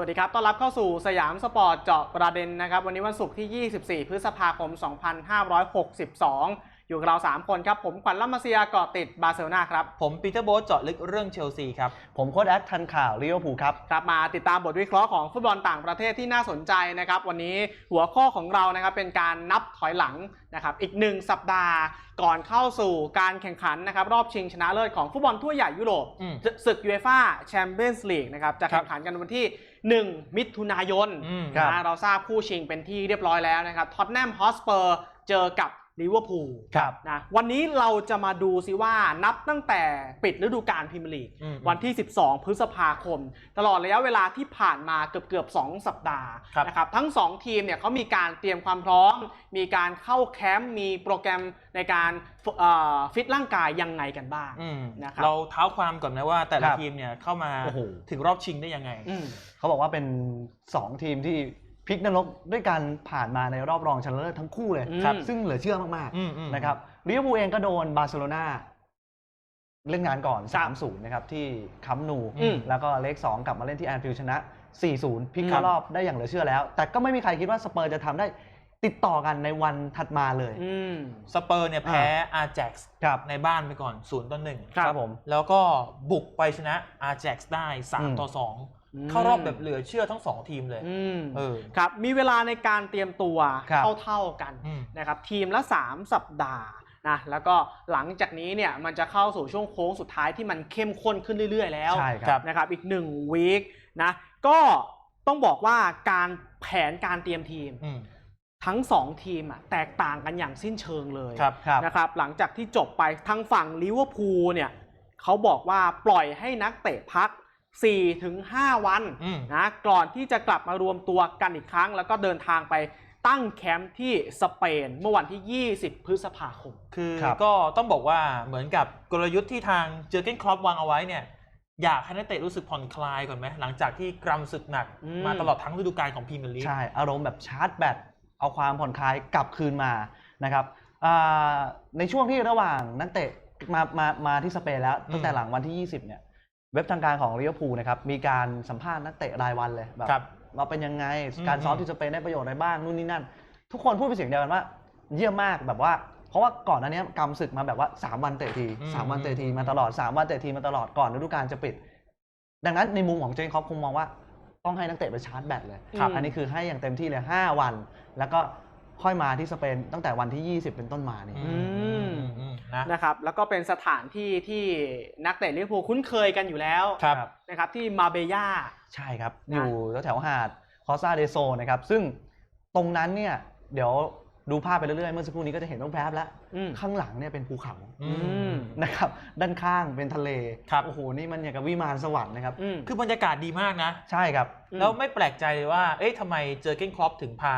สวัสดีครับ ต้อนรับเข้าสู่สยามสปอร์ตเจาะประเด็นนะครับ วันนี้วันศุกร์ที่ 24 พฤษภาคม 2562 อยู่กับเรา 3 คนครับ ผมขวัญลัมมาเซียเกาะติดบาร์เซโลนาครับ ผมปีเตอร์โบ๊ทเจาะลึกเรื่องเชลซีครับ ผมโค้ดแอดทันข่าวลิเวอร์พูลครับ ครับ มาติดตามบทวิเคราะห์ของฟุตบอลต่างประเทศที่น่าสนใจนะครับ วันนี้หัวข้อของเรานะครับเป็นการนับถอยหลังนะครับอีกหนึ่งสัปดาห์ก่อนเข้าสู่การแข่งขันนะครับรอบชิงชนะเลิศของฟุตบอลทั่วใหญ่ยุโรปอืมศึกยูเอฟ่าแชมเปี้ยนส์ลีกนะครับจะแข่งขันกันวันที่ 1 มิถุนายนอืมครับนะเราทราบคู่ชิงเป็นที่เรียบร้อยแล้วนะครับท็อตแนมฮอสเปอร์เจอกับ ลิเวอร์พูลครับนะวันนี้เราจะมาดูซิว่านับตั้งแต่ปิดฤดูกาลพรีเมียร์ลีกอืมวันที่ 12 พฤษภาคม ตลอดระยะเวลาที่ผ่านมาเกือบเกือบๆ2สัปดาห์ครับนะครับทั้ง 2 ทีมเนี่ยเขามีการเตรียมความพร้อม มีการเข้าแคมป์มีโปรแกรมในการฝึกเอ่อฟิตร่างกายยังไงกันบ้างอืมนะครับเราเท้าความก่อนนะว่าแต่ละครับทีมเนี่ยเข้ามาโอ้โหถึงรอบชิงได้ยังไงอืมเขาบอกว่าเป็น 2 ทีมที่ พลิกนรกด้วยการผ่านมาในรอบรองชนะเลิศทั้งคู่เลยครับ ซึ่งเหลือเชื่อมากอืมอืมๆนะครับลิเวอร์พูลเองก็โดนบาร์เซโลนาเล่นงานก่อนครับ3-0 นะครับ ที่คัมป์นูอืมแล้วก็เลข 2 กลับมาเล่นที่แอนฟิลด์ชนะ 4-0พลิกครัเข้าบรอบได้อย่างเหลือเชื่อแล้ว แต่ก็ไม่มีใครคิดว่าสเปอร์จะทำได้ติดต่อกันในวันถัดมาเลยอืมสเปอร์เนี่ยแพ้อาแจ็กซ์ครับในบ้านไปก่อน0ต่อหนึ่งครับผม แล้วก็บุกไปชนะอาแจ็กซ์ได้อืม3ต่ออืม2 เข้ารอบแบบเหลือเชื่อทั้ง2ทีมเลยอืมเออ ครับมีเวลาในการเตรียมตัวครับเท่าๆกันอืม นะครับ ทีมละ 3 สัปดาห์นะแล้วก็หลังจากนี้เนี่ยมันจะเข้าสู่ช่วงโค้งสุดท้ายที่มันเข้มข้นขึ้นเรื่อยๆแล้ว ใช่คครัรับบนะครับอีก1วีคนะก็ต้องบอกว่าการแผนการเตรียมทีมอืมทั้ง 2 ทีมอะแตกต่างกันอย่างสิ้นเชิงเลยครับครับ นะครับหลังจากที่จบไปทางฝั่งลิเวอร์พูลเนี่ยเขาบอกว่าปล่อยให้นักเตะพัก 4-5วันอืมนะก่อนที่จะกลับมารวมตัวกันอีกครั้ง แล้วก็เดินทางไปตั้งแคมป์ที่สเปนเมื่อวันที่ 20 พฤษภาคม คือครับก็ต้องบอกว่าเหมือนกับกลยุทธ์ที่ทางเจอร์เกนครอปวางเอาไว้เนี่ยอยากให้นักเตะรู้สึกผ่อนคลายก่อนไหมหลังจากที่กรำศึกหนักอืมมาตลอดทั้งฤดูกาลของพรีเมียร์ลีกใช่อารมณ์แบบชาร์จแบตเอาความผ่อนคลายกลับคืนมานะครับอ่าในช่วงที่ระหว่างนักเตะมามามาที่สเปนแล้วอืมตั้งแต่หลังวันที่ 20เนี่ย เว็บทางการของลิเวอร์พูลนะครับมีการสัมภาษณ์นักเตะรายวันเลยแบบครับว่าเป็นยังไงอืมการซ้อมที่สเปนได้ประโยชน์อะไรบ้างนู่นนี่นั่น ทุกคนพูดเป็นเสียงเดียวกันว่า เยี่ยมมากแบบว่า เพราะว่าก่อนหน้านี้กำศึกมาแบบว่า 3 วันเตะที3วันเตะทีมาตลอด 3 วันเตะทีมาตลอดก่อนฤดูกาลจะปิด ดังนั้นในมุมของเจนคอปคงมองว่าต้องให้นักเตะไปชาร์จแบตเลยครับ อันนี้คือให้อย่างเต็มที่เลย 5 วัน แล้วก็ ค่อยมาที่สเปนตั้งแต่วันที่ 20 เป็นต้นมานี่อืมอืมอืมนะ นะครับแล้วก็เป็นสถานที่ที่นักเตะลิเวอร์พูลคุ้นเคยกันอยู่แล้วครับ นะครับที่มาเบย่า ใช่ครับ นะ อยู่แถวๆหาดคอซาเดโซนะครับ ซึ่งตรงนั้นเนี่ย เดี๋ยวดูภาพไปเรื่อยๆ เมื่อสักครู่นี้ก็จะเห็นรูปแป๊บแล้ว อืมข้างหลังเนี่ยเป็นภูเขาอืม นะครับ ด้านข้างเป็นทะเล ครับ โอ้โห นี่มันอย่างกับวิมานสวรรค์นะครับ อืม คือบรรยากาศดีมากนะ ใช่ครับ อืม แล้วไม่แปลกใจเลยว่า เอ๊ะทำไมเจอร์เกนครอปถึงพา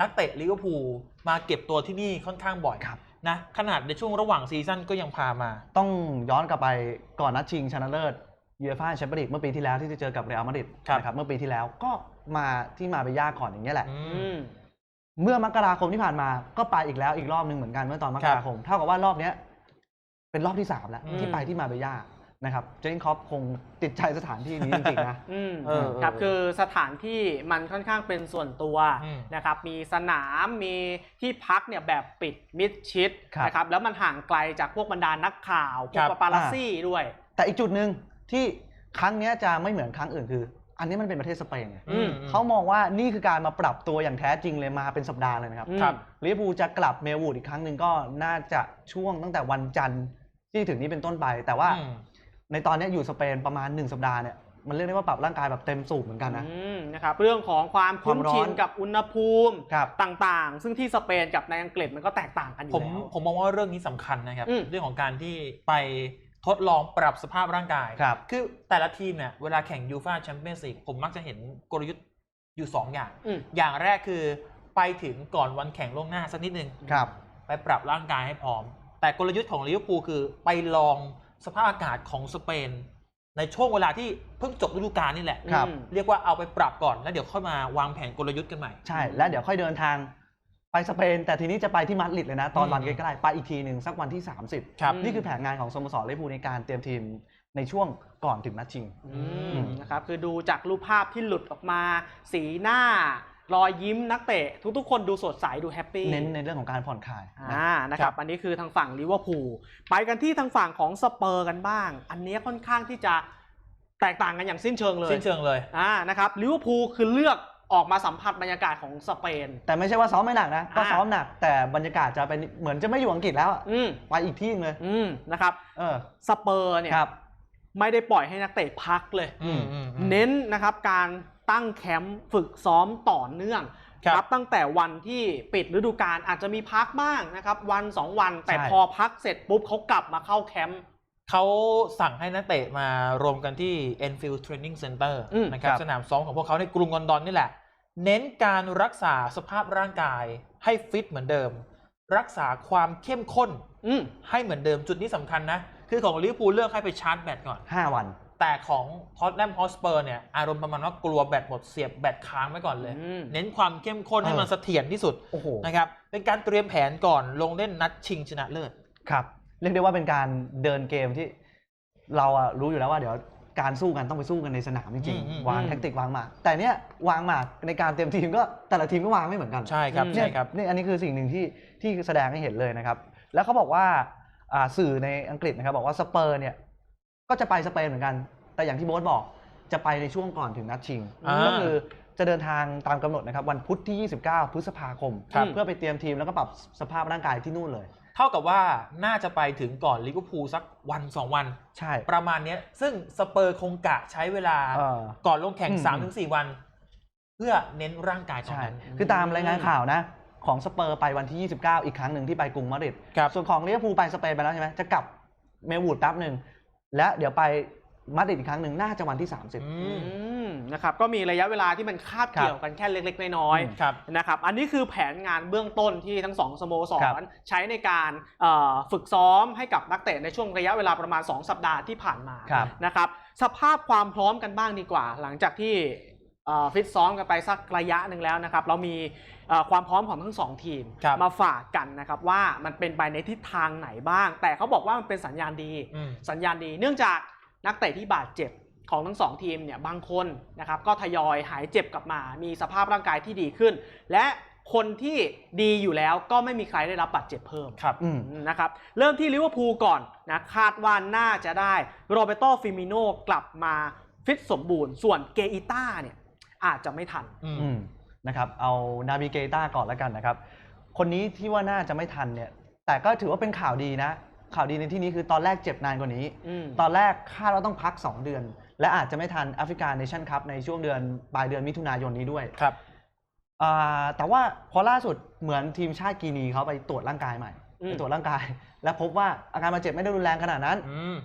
นักเตะลิเวอร์พูลมาเก็บตัวที่นี่ค่อนข้างบ่อยครับนะขนาดในช่วงระหว่างซีซั่นก็ยังพามา ต้องย้อนกลับไปก่อนนัดชิงชนะเลิศยูเอฟ่าแชมเปี้ยนลีกเมื่อปีที่แล้วที่จะเจอกับเรอัลมาดริดครับนะครับเมื่อปีที่แล้วก็มาที่มาเบย่าก่อนอย่างเงี้ยแหละอือืมมเมื่อมกราคมที่ผ่านมาก็ไปอีกแล้วอีกรอบหนึ่งเหมือนกันเมื่อตอนมกราคมเท่ากับว่ารอบเนี้ย เป็นรอบที่สามแล้วอืมที่ไปที่มาเบย่า นะครับเจนคอปคงติดใจสถานที่นี้จริงๆนะอืมเออครับเออคือสถานที่มันค่อนข้างเป็นส่วนตัวอืมนะครับมีสนามมีที่พักเนี่ยแบบปิดมิดชิดครับนะครับแล้วมันห่างไกลจากพวกบรรดานักข่าว พวครักบ ปาปารัสซี่ด้วย แต่อีกจุดหนึ่งที่ครั้งเนี้ยจะไม่เหมือนครั้งอื่นคือ อันนี้มันเป็นประเทศสเปนไงอืม เขามองว่านี่คือการมาปรับตัวอย่างแท้จริงเลยมาเป็นสัปดาห์เลยนะครับ อืม ครับ ลิเวอร์พูลจะกลับเมลวูดอีกครั้งหนึ่งก็น่าจะช่วงตั้งแต่วันจันทร์ที่ถึงนี้เป็นต้นไป แต่ว่าอืม ในตอนเนี้ยอยู่สเปนประมาณ 1 สัปดาห์เนี่ยมันเรียกได้ว่าปรับร่างกายแบบเต็มสูบเหมือนกันนะ อืมนะครับเรื่องของความคุ้นความร้อนชินกับอุณหภูมิครับ ต่างๆ ซึ่งที่สเปนกับในอังกฤษมันก็แตกต่างกันอผยู่มแล้ว ผมมองว่าเรื่องนี้สำคัญนะครับ อืม เรื่องของการที่ไปทดลองปรับสภาพร่างกาย ครับ คือแต่ละทีมเนี่ยเวลาแข่งยูฟาแชมเปี้ยนส์ลีกผมมักจะเห็นกลยุทธ์อยู่ 2 อย่าง อืม อย่างแรกคือไปถึงก่อนวันแข่งล่วงหน้าสักนิดนึงครับ ไปปรับร่างกายให้พร้อม แต่กลยุทธ์ของลิเวอร์พูลคือไปลอง สภาพอากาศของสเปน ในช่วงเวลาที่เพิ่งจบฤดูกาลนี่แหละ ครับอืมเรียกว่าเอาไปปรับก่อนแล้วเดี๋ยวค่อยมาวางแผนกลยุทธ์กันใหม่ ใช่ แล้วเดี๋ยวค่อยเดินทางไปสเปน แต่ทีนี้จะไปที่มาดริดเลยนะ ตอนอืมวันใกล้ๆไปอีกทีหนึ่งสักวันที่ 30 ครับอืมนี่คือแผนงานของสโมสรลิเวอร์พูลในการเตรียมทีมในช่วงก่อนถึงนัดชิง อือืมมนะครับคือดูจากรูปภาพที่หลุดออกมา สีหน้า รอยยิ้มนักเตะทุกๆ คนดูสดใสดูแฮปปี้เน้นในเรื่องของการผ่อนคลายนะอ่านะครับอันนี้คือทางฝั่งลิเวอร์พูลไปกันที่ทางฝั่งของสเปอร์กันบ้าง อันนี้ค่อนข้างที่จะแตกต่างกันอย่างสิ้นเชิงเลยสิ้นเชิงเลยอ่านะครับลิเวอร์พูลคือเลือกออกมาสัมผัสบรรยากาศของสเปน แต่ไม่ใช่ว่าซ้อมไม่หนักนะ ก็อ่าซ้อมหนัก แต่บรรยากาศจะเป็นเหมือนจะไม่อยู่อังกฤษแล้วอะอืมไปอีกที่หนึงเลยอืมนะครับเออสเปอร์เนี่ยครับไม่ได้ปล่อยให้นักเตะพักเลยอืมอืมอืมเน้นนะครับการ ตั้งแคมป์ฝึกซ้อมต่อเนื่องครับนับตั้งแต่วันที่ปิดฤดูกาลอาจจะมีพักบ้างนะครับวันสองวันแต่ใช่พอพักเสร็จปุ๊บเขากลับมาเข้าแคมป์เขาสั่งให้นักเตะมารวมกันที่ Enfield Training Center อืมนะครับครับสนามซ้อมของพวกเขาในกรุงลอนดอนนี่แหละ เน้นการรักษาสภาพร่างกายให้ฟิตเหมือนเดิม รักษาความเข้มข้นอืมให้เหมือนเดิมจุดนี้สำคัญนะ คือของลิเวอร์พูลเลือกให้ไปชาร์จแบตก่อนห้าวัน แต่ของท็อตแนมฮอสเปอร์เนี่ยอารมณ์ประมาณว่ากลัวแบตหมดเสียบแบตค้างไว้ก่อนเลยอืมเน้นความเข้มข้นให้เออมันเสถียรที่สุดโอ้โหนะครับเป็นการเตรียมแผนก่อนลงเล่นนัดชิงชนะเลิศครับ เรียกได้ว่าเป็นการเดินเกมที่เราอะรู้อยู่แล้วว่าเดี๋ยวการสู้กันต้องไปสู้กันในสนามจริงอืมอืมๆวางอืมแทคติกวางหมากแต่เนี้ยวางหมากในการเตรียมทีมก็แต่ละทีมก็วางไม่เหมือนกันใช่ครับอืมใช่ครับนี่อันนี้คือสิ่งหนึ่งที่ที่แสดงให้เห็นเลยนะครับ แล้วเขาบอกว่าอ่าสื่อในอังกฤษนะครับบอกว่าสเปอร์เนี่ย ก็จะไปสเปนเหมือนกัน แต่อย่างที่โบ๊ทบอกจะไปในช่วงก่อนถึงนัดชิง อ่าก็คือจะเดินทางตามกำหนดนะครับ วันพุธที่ 29 พฤษภาคม ครับ เพื่อไปเตรียมทีมแล้วก็ปรับสภาพร่างกายที่นู่นเลย เท่ากับว่าน่าจะไปถึงก่อนลิเวอร์พูลสักวันสองวัน ใช่ประมาณเนี้ย ซึ่งสเปอร์คงกะใช้เวลาเออก่อนลงแข่ง อืม3าถึงสวัน เพื่อเน้นร่างกายตอนใช่ นั้นคือตามรายงานข่าวนะ ของสเปอร์ไปวันที่ 29 อีกครั้งหนึ่งที่ไปกรุงมาดริด ครับ ส่วนของลิเวอร์พูลไปสเปนไปแล้วใช่ไหมจะกลับเมลวูดแป๊บหนึ่ง และเดี๋ยวไปมาดริดอีกครั้งหนึ่งน่าจะวันที่ 30อือืมมนะครับก็มีระยะเวลาที่มันคาบเกี่ยวกันแค่เล็กๆ น้อยอืมครับ ๆนะครับอันนี้คือแผนงานเบื้องต้นที่ทั้งสองสโมสครับรใช้ในการเอ่อฝึกซ้อมให้กับนักเตะในช่วงระยะเวลาประมาณ 2 สัปดาห์ที่ผ่านมาครับ นะครับสภาพความพร้อมกันบ้างดีกว่า หลังจากที่เอ่อ ฟิตซ้อมกันไปสักระยะหนึ่งแล้วนะครับ เรามีเอ่อความพร้อมของทั้งสองทีมครับมาฝากกันนะครับว่ามันเป็นไปในทิศทางไหนบ้าง แต่เขาบอกว่ามันเป็นสัญญาณดีอืมสัญญาณดี เนื่องจากนักเตะที่บาดเจ็บของทั้งสองทีมเนี่ยบางคนนะครับก็ทยอยหายเจ็บกลับมา มีสภาพร่างกายที่ดีขึ้น และคนที่ดีอยู่แล้วก็ไม่มีใครได้รับบาดเจ็บเพิ่มครับอืมนะครับเริ่มที่ลิเวอร์พูลก่อนนะคาดว่าน่าจะได้โรเบโตฟิมิโนกลับมาฟิตสมบูรณ์ ส่วนเกอิต้าเนี่ย อาจจะไม่ทันอืมอืมนะครับเอานาบิเกต้าก่อนแล้วกันนะครับ คนนี้ที่ว่าน่าจะไม่ทันเนี่ย แต่ก็ถือว่าเป็นข่าวดีนะ ข่าวดีในที่นี้คือตอนแรกเจ็บนานกว่านี้ อืม ตอนแรกคาดว่าต้องพัก 2 เดือน และอาจจะไม่ทันแอฟริกาเนชั่นคัพในช่วงเดือนปลายเดือนมิถุนายนนี้ด้วยครับ อ่าแต่ว่าพอล่าสุดเหมือนทีมชาติกีนีเขาไปตรวจร่างกายใหม่อืม ไปตรวจร่างกาย และพบว่าอาการบาดเจ็บไม่ได้รุนแรงขนาดนั้น อืม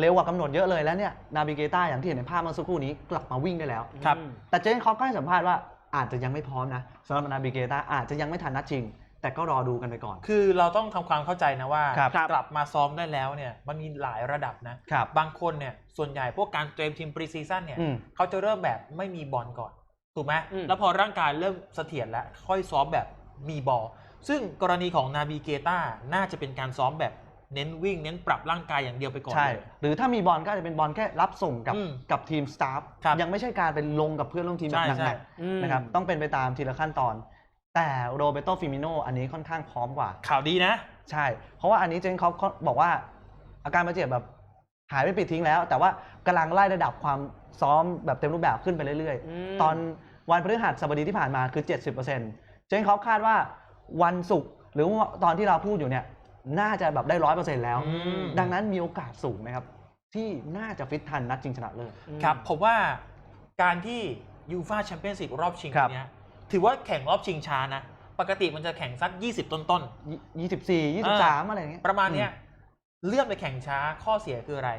เร็วกว่ากำหนดเยอะเลยแล้วเนี่ยนาบิเกต้าอย่างที่เห็นในภาพเมื่อสักครู่นี้กลับมาวิ่งได้แล้ว ครับอืมแต่เจนคอปก็ให้สัมภาษณ์ว่าอาจจะยังไม่พร้อมนะสำหรับนาบิเกต้าอาจจะยังไม่ทันนัดชิง แต่ก็รอดูกันไปก่อน คือเราต้องทำความเข้าใจนะว่า ครับกลับมาซ้อมได้แล้วเนี่ยมันมีหลายระดับนะ ครับบางคนเนี่ยส่วนใหญ่พวกการเตรียมทีมปรีซีซั่นเนี่ยอืม เขาจะเริ่มแบบไม่มีบอลก่อน ถูกไหมอืม แล้วพอร่างกายเริ่มเสถียรแล้วค่อยซ้อมแบบมีบอลซึ่งกรณีของนาบีเกต้าน่าจะเป็นการซ้อมแบบ เน้นวิ่งเน้นปรับร่างกายอย่างเดียวไปก่อนใช่ เลย หรือถ้ามีบอลก็อาจจะเป็นบอลแค่รับส่งกับอืมกับทีมสตาฟครับยังไม่ใช่การเป็นลงกับเพื่อนร่วมทีมแบใช่บหใช่ นักอืม ๆนะครับต้องเป็นไปตามทีละขั้นตอน แต่โรเบโตฟิมิโนอันนี้ค่อนข้างพร้อมกว่า ข่าวดีนะ ใช่ เพราะว่าอันนี้เจนเขาเขาบอกว่า อาการบาดเจ็บแบบหายไปปิดทิ้งแล้ว แต่ว่ากำลังไล่ระดับความซ้อมแบบเต็มรูปแบบขึ้นไปเรื่อยอืม ๆ ตอนวันพฤหัสบดีที่ผ่านมาคือ 70%เจนเขาคาดว่าวันศุกร์หรือว่าตอนที่เราพูดอยู่เนี่ย น่าจะแบบได้ร้อยเปอร์เซ็นต์แล้วอืมดังนั้นมีโอกาสสูงนะครับ ที่น่าจะฟิตทันนัดชิงชนะเลิศ ครับผมว่าการที่ยูฟาแชมเปี้ยนส์ลีกรอบชิงครับ เนี้ยถือว่าแข่งรอบชิงช้านะ ปกติมันจะแข่งสัก 20 ต้น ยี่สิบสี่ยี่สิบสามอะไรอย่างเงี้ย ๆ ประมาณเนี้ยเลื่อนไปแข่งช้าข้อเสียคืออะไร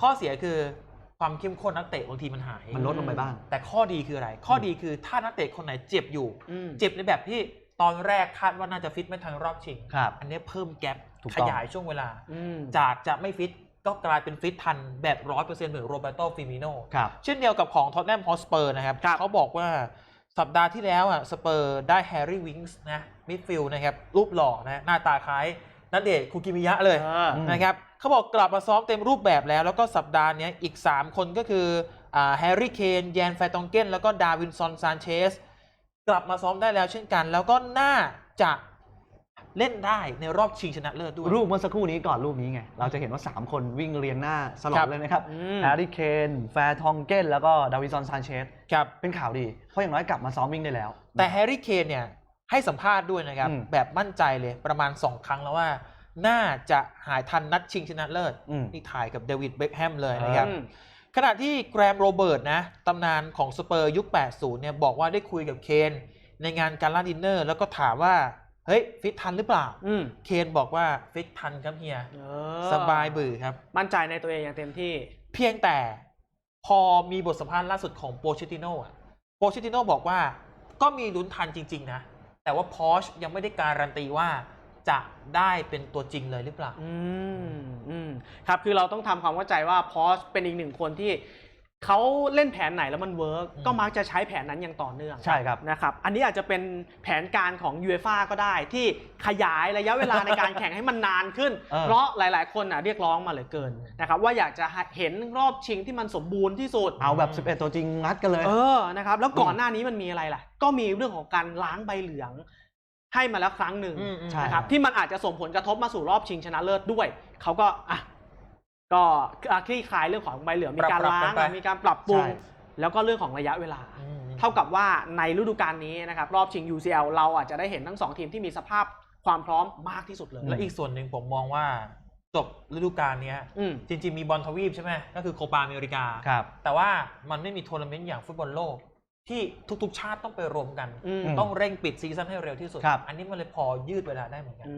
ข้อเสียคือความเข้มข้นนักเตะบางทีมันหาย มันลดลงไปบ้าง แต่ข้อดีคืออะไร ข้อดีคือถ้านักเตะคนไหนเจ็บอยู่อืมเจ็บในแบบที่ตอนแรกคาดว่าน่าจะฟิตไม่ทันรอบชิง ครับ อันนี้เพิ่มแกลบ ถูกขต้อง ยายช่วงเวลา อืมจากจะไม่ฟิตก็กลายเป็นฟิตทันแบบร้อยเปอร์เซ็นต์เหมือนโรเบโตฟิมิโน ครับ เช่นเดียวกับของท็อตแนมฮอสเปอร์นะครับ เขาบอกว่าสัปดาห์ที่แล้วอะสเปอร์ได้แฮร์รี่วิงส์นะมิดฟิลด์นะครับ รูปหล่อนะหน้าตาคล้ายนัดเดทคูกิมิยะเลยเออมนะครับเขาบอกกลับมาซ้อมเต็มรูปแบบแล้ว แล้วก็สัปดาห์เนี้ยอีก 3 คนก็คือแฮร์รี่เคนแยนแฟตองเกนแล้วก็ดาวินซอนซานเชส กลับมาซ้อมได้แล้วเช่นกัน แล้วก็น่าจะ เล่นได้ในรอบชิงชนะเลิศด้วย รูปเมื่อสักครู่นี้ก่อนรูปนี้ไง เราจะเห็นว่า 3 คนวิ่งเรียงหน้าสลัครับบเลยนะครับอืมแฮร์รี่เคนแฟร์ทองเกนแล้วก็ดาวินซอนซานเชสครับเป็นข่าวดีเพราะอย่างน้อยกลับมาซ้อมวิ่งได้แล้ว แต่แฮร์รี่เคนเนี่ยให้สัมภาษณ์ด้วยนะครับอืมแบบมั่นใจเลยประมาณ 2 ครั้งแล้วว่า น่าจะหายทันนัดชิงชนะเลิศอืมนี่ถ่ายกับเดวิดเบคแฮมเลยนะครับอืมขณะที่แกรมโรเบิร์ตนะตำนานของสเปอร์ยุค 80 เนี่ยบอกว่าได้คุยกับเคนในงานการล่าดินเนอร์ แล้วก็ถามว่า เฮ้ยฟิตทันหรือเปล่าอืมเคนบอกว่าฟิตทันครับเฮียเออสบายบือครับ มั่นใจในตัวเองอย่างเต็มที่ เพียงแต่พอมีบทสัมภาษณ์ล่าสุดของโปเชติโน่อะโปเชติโน่บอกว่าก็มีลุ้นทันจริง ๆ นะ แต่ว่าพอชยังไม่ได้การันตีว่าจะได้เป็นตัวจริงเลยหรือเปล่า อืมอืมครับคือเราต้องทำความเข้าใจว่าพอสเป็นอีกหนึ่งคนที่ เขาเล่นแผนไหนแล้วมันเวิร์กอืมก็มักจะใช้แผนนั้นอย่างต่อเนื่องใช่ครับนะครับอันนี้อาจจะเป็นแผนการของยูเอฟ่าก็ได้ที่ขยายระยะเวลาในการแข่งให้มันนานขึ้นเออเพราะหลาย ๆ คนน่ะเรียกร้องมาเหลือเกินนะครับว่าอยากจะเห็นรอบชิงที่มันสมบูรณ์ที่สุดเอาแบบ 11 ตัวจริงงัดกันเลยเออนะครับแล้วก่อนหน้านี้มันมีอะไรล่ะ ก็มีเรื่องของการล้างใบเหลืองให้มาแล้วครั้งหนึ่งอืมอืมใช่นะครับที่มันอาจจะส่งผลกระทบมาสู่รอบชิงชนะเลิศด้วยเขาก็อะ ก็อะคลี่คลายเรื่องของใบเหลืองมีการปรับๆล้างกันไปมีการปรับปรุงใช่แล้วก็เรื่องของระยะเวลาอืมเท่ากับว่าในฤดูกาลนี้นะครับรอบชิง UCL เราอาจจะได้เห็นทั้งสองทีมที่มีสภาพความพร้อมมากที่สุดเลย และอีกส่วนหนึ่งผมมองว่าจบฤดูกาลเนี้ยอืมจริง ๆ มีบอลทวีปใช่ไหมก็คือโคปาอเมริกาครับแต่ว่ามันไม่มีทัวร์นาเมนต์อย่างฟุตบอลโลก ที่ทุกๆ ชาติต้องไปรวมกัน อืม ต้องเร่งปิดซีซั่นให้เร็วที่สุด ครับ อันนี้มันเลยพอยืดเวลาได้เหมือนกัน อื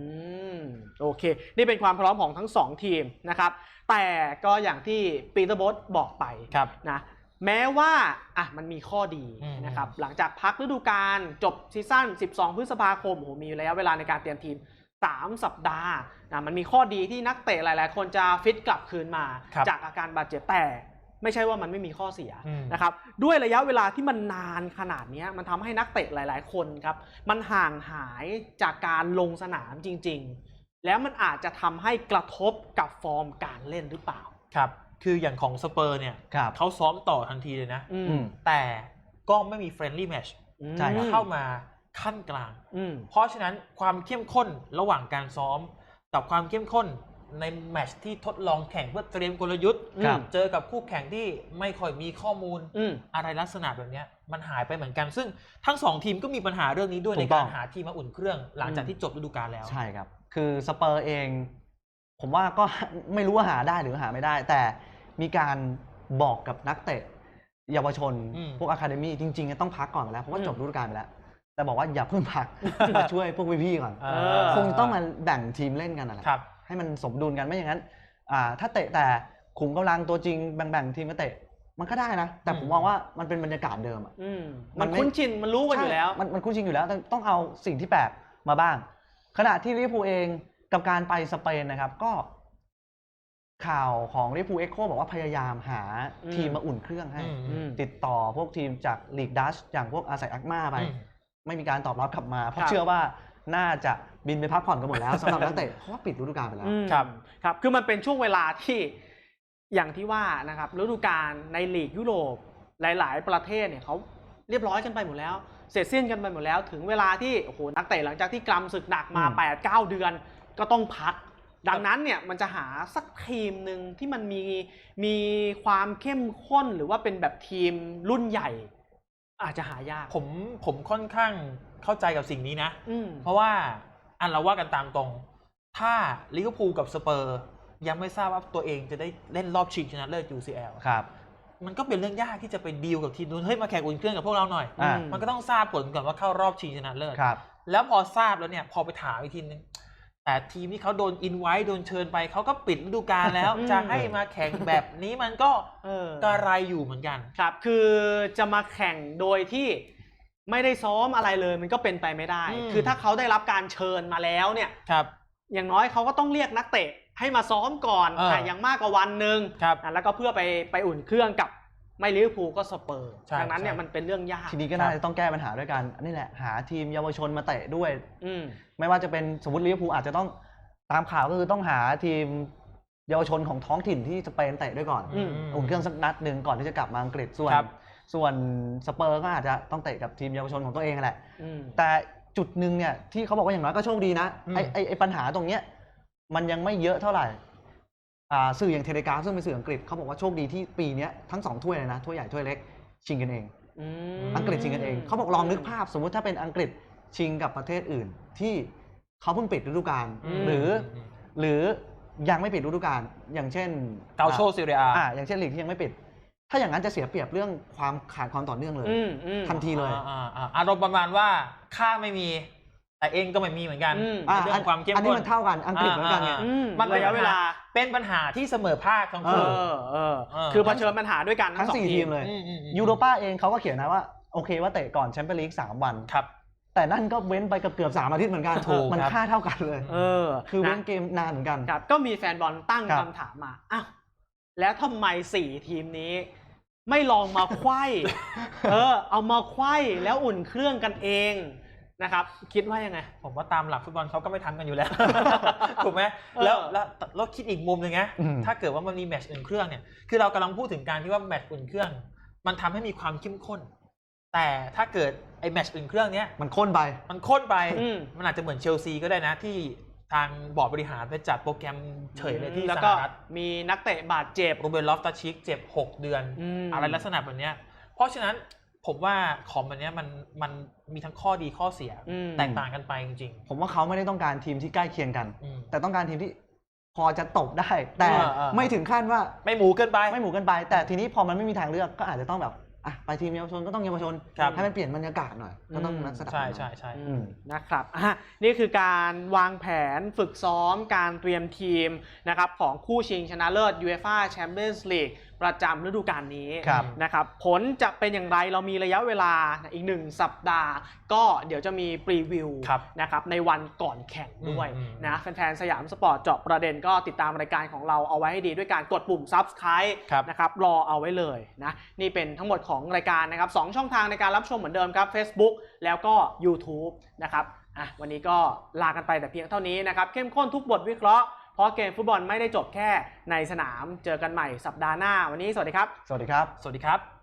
มโอเค นี่เป็นความพร้อมของทั้งสองทีมนะครับ แต่ก็อย่างที่ปีเตอร์โบสบอกไปครับ นะแม้ว่าอะมันมีข้อดีอืม นะครับ หลังจากพักฤดูกาลจบซีซั่น 12 พฤษภาคมโอ้โหมีระยะเวลาในการเตรียมทีม 3 สัปดาห์นะมันมีข้อดีที่นักเตะหลาย ๆ คนจะฟิตกลับคืนมา ครับ จากอาการบาดเจ็บแต่ ไม่ใช่ว่ามันไม่มีข้อเสียอืมนะครับด้วยระยะเวลาที่มันนานขนาดเนี้ยมันทำให้นักเตะหลาย ๆ คนครับมันห่างหายจากการลงสนามจริง ๆ แล้วมันอาจจะทำให้กระทบกับฟอร์มการเล่นหรือเปล่าครับ คืออย่างของสเปอร์เนี่ยครับเขาซ้อมต่อทันทีเลยนะอือืมมแต่ก็ไม่มีเฟรนลี่แมชใช่ครับเข้ามาขั้นกลางอืมเพราะฉะนั้นความเข้มข้นระหว่างการซ้อมกับความเข้มข้น ในแมตช์ที่ทดลองแข่งเพื่อเตรียมกลยุทธ์ครับเจอกับคู่แข่งที่ไม่ค่อยมีข้อมูลอืมอะไรลักษณะแบบเนี้ยมันหายไปเหมือนกัน ซึ่งทั้งสองทีมก็มีปัญหาเรื่องนี้ด้วยถูในกต้กาองรหาทีมมาอุ่นเครื่อง หลังจากอืม ที่จบฤดูกาลแล้ว ใช่ครับ คือสเปอร์เอง ผมว่าก็ ไม่รู้ว่าหาได้หรือหาไม่ได้ แต่มีการบอกกับนักเตะ เยาวชน อืมพวกอะคาเดมี่จริงๆต้องพักก่อนไปแล้วเพราะว่าอืม จบฤดูกาลไปแล้ว แต่บอกว่าอย่าเพิ่งพัก มาช่วยพวกพี่ๆก่อน เออ คงต้องมาแบ่งทีมเล่นกันนั่นแหละ ครับ ให้มันสมดุลกันไม่อย่างนั้นอ่าถ้าเตะแต่ขุมกำลังตัวจริงแบ่งๆทีมมาเตะมันก็ได้นะ แต่ผมอืมมองว่ามันเป็นบรรยากาศเดิมอะอืมมัมันนไม่คุ้นชินมันรู้กันอยู่แล้วใช่มันมันคุ้นชินอยู่แล้วแต่ต้องเอาสิ่งที่แปลกมาบ้าง ขณะที่ลิเวอร์พูลเองกับการไปสเปนนะครับ ก็ ข่าวของลิเวอร์พูลเอ็กโคบอกว่าพยายามหาอืมทีมมาอุ่นเครื่องให้อืมอืมติดต่อพวกทีมจากลีกดัชอย่างพวกอาศัยอักมาไปอืมไม่มีการตอบรับกลับมา เพคราะรับเชื่อว่า น่าจะบินไปพักผ่อนกันหมดแล้วสำหรับนักเตะเพราะว่าปิดฤดูกาลไปแล้วอืมครับครับคือมันเป็นช่วงเวลาที่อย่างที่ว่านะครับฤดูกาลในลีกยุโรปหลาย ๆ ประเทศเนี่ยเขาเรียบร้อยกันไปหมดแล้ว เสร็จสิ้นกันไปหมดแล้ว ถึงเวลาที่โอ้โหนักเตะหลังจากที่กรำศึกหนักมาอืม8 9 เดือนก็ต้องพัก ดังนั้นเนี่ยมันจะหาสักทีมหนึ่งที่มันมีมีความเข้มข้นหรือว่าเป็นแบบทีมรุ่นใหญ่ อาจจะหายาก ผมผมค่อนข้าง เข้าใจกับสิ่งนี้นะ อืม เพราะว่าอันเราว่ากันตามตรง ถ้าลิเวอร์พูลกับสเปอร์ ยังไม่ทราบว่าตัวเองจะได้เล่นรอบชิงชนะเลิศ UCL ครับ มันก็เป็นเรื่องยากที่จะไปดีลกับทีมนู้นเฮ้ยมาแข่งอุ่นเครื่องกับพวกเราหน่อย อ่ามันก็ต้องทราบผลก่อนว่าเข้ารอบชิงชนะเลิศ ครับ แล้วพอทราบแล้วเนี่ยพอไปถามอีกทีนึงแต่ทีมที่เขาโดนอินไว้โดนเชิญไปเขาก็ปิดฤดูกาลแล้ว อืม จะให้มาแข่งแบบนี้มันก็เออกระไรอยู่เหมือนกัน ครับ คือจะมาแข่งโดยที่ ไม่ได้ซ้อมอะไรเลยมันก็เป็นไปไม่ได้ อืม คือถ้าเขาได้รับการเชิญมาแล้วเนี่ย ครับ อย่างน้อยเขาก็ต้องเรียกนักเตะให้มาซ้อมก่อนเออแต่อย่างมากกว่าวันหนึ่งครับ อะแล้วก็เพื่อไปไปอุ่นเครื่องกับไม่ลิเวอร์พูลก็สเปอร์ใช่ดังนั้นเนี่ยใช่ มันเป็นเรื่องยากทีนี้ก็น่าจะต้องแก้ปัญหาด้วยกันนี่แหละหาทีมเยาวชนมาเตะด้วย อืม ไม่ว่าจะเป็นสมมติลิเวอร์พูลอาจจะต้องตามข่าวก็คือต้องหาทีมเยาวชนของท้องถิ่นที่สเปนเตะด้วยก่อน อืม อุ่นเครื่องสักนัดหนึ่งก่อนที่จะกลับมาอังกฤษส่วน ครับ ส่วนสเปอร์ก็อาจจะต้องเตะกับทีมเยาวชนของตัวเองแหละ อืม แต่จุดหนึ่งเนี่ยที่เขาบอกว่าอย่างน้อยก็โชคดีนะอืม ไอไอไอปัญหาตรงเนี้ยมันยังไม่เยอะเท่าไหร่อ่าสื่ออย่างเทเลกราฟซึ่งเป็นสื่ออังกฤษเขาบอกว่าโชคดีที่ปีเนี้ยทั้งสองถ้วยเลยนะถ้วยใหญ่ถ้วยเล็กชิงกันเองอืมอังกฤษชิงกันเองเขาบอกลองนึกภาพสมมุติถ้าเป็นอังกฤษชิงกับประเทศอื่น ที่เขาเพิ่งปิดฤดูกาลอืม หรืออมหรือยังไม่ปิดฤดูกาลอย่างเช่นเกาโชซีเรียอ่าอย่างเช่นลีกที่ยังไม่ปิด ถ้าอย่างนั้นจะเสียเปรียบเรื่องความขาดความต่อเนื่องเลย อืมอืมทันทีเลย อ่าอ่าอารมณ์ประมาณว่าค่าไม่มี แต่เองก็ไม่มีเหมือนกันอืมอ่าในเรื่องความเข้มอันนี้ข้น มันเท่ากันอังกฤษเหมือนกันไง อ่า อืมมันเป็นระยะเวลา เป็นปัญหาที่เสมอภาคทั้งเอคู่ อเออเออ คือเผชิญปัญหาด้วยกันทั้งสอสี่ทีมเลย อืมอืมอืมยูโรป้าเองเขาก็เขียนนะว่า โอเคว่าเตะก่อนแชมเปี้ยนลีกสามวัน ครับ แต่นั่นก็เว้นไปเกือบเกือบๆสามอาทิตย์เหมือนกันถูกมันครับ ค่าเท่ากันเลย เออคือเว้นนะเกมนานเหมือนกัน ครับก็มีแฟนบอลตั้งครับ คำถามมา อ้าว แล้วทำไมสี่ทีมนี้ ไม่ลองมาไขว้เออ เอามาไขว้แล้วอุ่นเครื่องกันเองนะครับ คิดว่ายังไง ผมว่าตามหลักฟุตบอลเขาก็ไม่ทำกันอยู่แล้ว ถูกไหมเออแล้วแล้วเราคิดอีกมุมหนึ่งนะอืม ถ้าเกิดว่ามันมีแมตช์อุ่นเครื่องเนี่ยคือเรากำลังพูดถึงการที่ว่าแมตช์อุ่นเครื่อง มันทำให้มีความเข้มข้น แต่ถ้าเกิดไอ้แมตช์อุ่นเครื่องเนี้ยมันข้นไป มันข้นไป อืม มันอาจจะเหมือนเชลซีก็ได้นะที่ ทางบอร์ดบริหารไปจัดโปรแกรมเฉยเลยที่แล้วสก็หรัฐมีนักเตะบาดเจ็บโรเบร์ตลอฟตาชิกเจ็บ 6 เดือนอืมอะไรลักษณะแบบเนี้ยเพราะฉะนั้นผมว่าของแบบเนี้ยมันมันมีทั้งข้อดีข้อเสียอืมแตกต่างกันไปจริงผมว่าเขาไม่ได้ต้องการทีมที่ใกล้เคียงกันๆอืมแต่ต้องการทีมที่พอจะตบได้ แต่อ่าอ่าไม่ถึงขั้นว่าไม่หมูเกินไป ไม่หมูกันไป แต่ทีนี้พอมันไม่มีทางเลือกก็อาจจะต้องแบบ อะไปทีมเยาวชนก็ต้องเยาวชน ครับ ให้มันเปลี่ยนบรรยากาศหน่อย ก็ต้องอืมลักษณะใช่นั้นใช่ใช่ อืม นะครับอะนี่คือการวางแผนฝึกซ้อมการเตรียมทีมนะครับของคู่ชิงชนะเลิศ UEFA Champions League ประจำฤดูกาลนี้ครับนะครับผลจะเป็นอย่างไรเรามีระยะเวลาอีกหนึ่งสัปดาห์ ก็เดี๋ยวจะมีพรีวิวครับนะครับในวันก่อนแข่งด้วยอืมอืมนะแฟนๆ สยามสปอร์ตเจาะประเด็นก็ติดตามรายการของเราเอาไว้ให้ดีด้วยการกดปุ่ม Subscribe ครับนะครับรอเอาไว้เลยนะนี่เป็นทั้งหมดของรายการนะครับสองช่องทางในการรับชมเหมือนเดิมครับ Facebook แล้วก็ YouTube นะครับอะวันนี้ก็ลากันไปแต่เพียงเท่านี้นะครับเข้มข้นทุกบทวิเคราะห์ เพราะเกมฟุตบอลไม่ได้จบแค่ในสนามเจอกันใหม่สัปดาห์หน้า วันนี้สวัสดีครับ สวัสดีครับ สวัสดีครับ